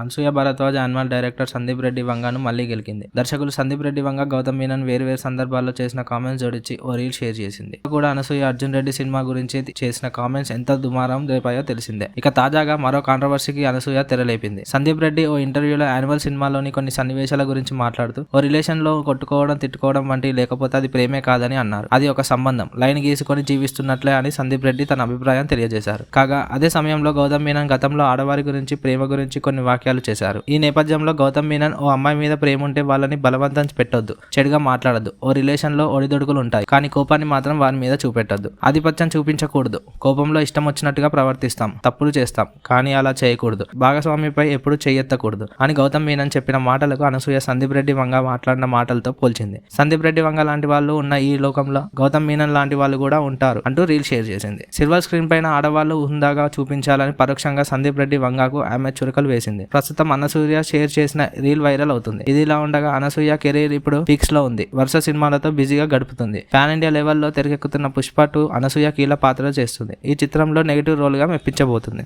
Anasuya Bharadwaj animal director Sandeep Reddy వంగను మళ్ళీ గెలికింది. దర్శకులు సందీప్ రెడ్డి వంగ గౌతమ్ మీనన్ వేరు వేరు సందర్భాల్లో చేసిన కామెంట్స్ జోడించి ఓ రీల్ షేర్ చేసింది. కూడా అనసూయ అర్జున్ రెడ్డి సినిమా గురించి చేసిన కామెంట్స్ ఎంత దుమారం రేపాయో తెలిసిందే. ఇక తాజాగా మరో కాంట్రవర్సీకి అనసూయ తెరలేపింది. సందీప్ రెడ్డి ఓ ఇంటర్వ్యూలో యానిమల్ సినిమాలోని కొన్ని సన్నివేశాల గురించి మాట్లాడుతూ ఓ రిలేషన్లో కొట్టుకోవడం తిట్టుకోవడం వంటి లేకపోతే అది ప్రేమే కాదని అన్నారు. అది ఒక సంబంధం. లైన్ గీసుకొని జీవిస్తున్నట్లే అని సందీప్ రెడ్డి తన అభిప్రాయం తెలియజేశారు. కాగా అదే సమయంలో గౌతమ్ మీనన్ గతంలో ఆడవారి గురించి ప్రేమ గురించి కొన్ని వాక్యాలు చేశారు. ఈ నేపథ్యంలో గౌతమ్ మీనన్ ఓ అమ్మాయి మీద ప్రేమ ఉంటే వాళ్ళని బలవంతం పెట్టొద్దు చెడుగా మాట్లాడద్దు. ఓ రిలేషన్లో ఒడిదొడుకులు ఉంటాయి కానీ కోపాన్ని మాత్రం వారి మీద చూపెట్టద్దు. ఆధిపత్యం చూపించకూడదు. కోపంలో ఇష్టం వచ్చినట్టుగా ప్రవర్తిస్తాం తప్పులు చేస్తాం కానీ అలా చేయకూడదు. భాగస్వామిపై ఎప్పుడు చేయెత్తకూడదు అని గౌతమ్ మీనన్ చెప్పిన మాటలకు అనసూయ సందీప్ రెడ్డి వంగ మాట్లాడిన మాటలతో పోల్చింది. సందీప్ రెడ్డి వంగ లాంటి వాళ్ళు ఉన్న ఈ లోకంలో గౌతమ్ మీనన్ లాంటి వాళ్ళు కూడా ఉంటారు అంటూ రీల్ షేర్ చేసింది. సిల్వర్ స్క్రీన్ పైన ఆడవాళ్ళు హుందాగా చూపించాలని పరోక్షంగా సందీప్ రెడ్డి వంగకు ఆమె చురకలు వేసింది. ప్రస్తుతం అనసూయ షేర్ చేసిన రీల్ వైరల్ అవుతుంది. ఇది ఇలా ఉండగా అనసూయ కెరీర్ ఇప్పుడు పీక్స్లో ఉంది. వరుస సినిమాలతో బిజీగా గడుపుతుంది. పాన్ ఇండియా లెవెల్లో తెరకెక్కుతున్న పుష్ప టూ అనసూయ కీలక పాత్ర చేస్తుంది. ఈ చిత్రంలో నెగిటివ్ రోల్గా మెప్పించబోతుంది.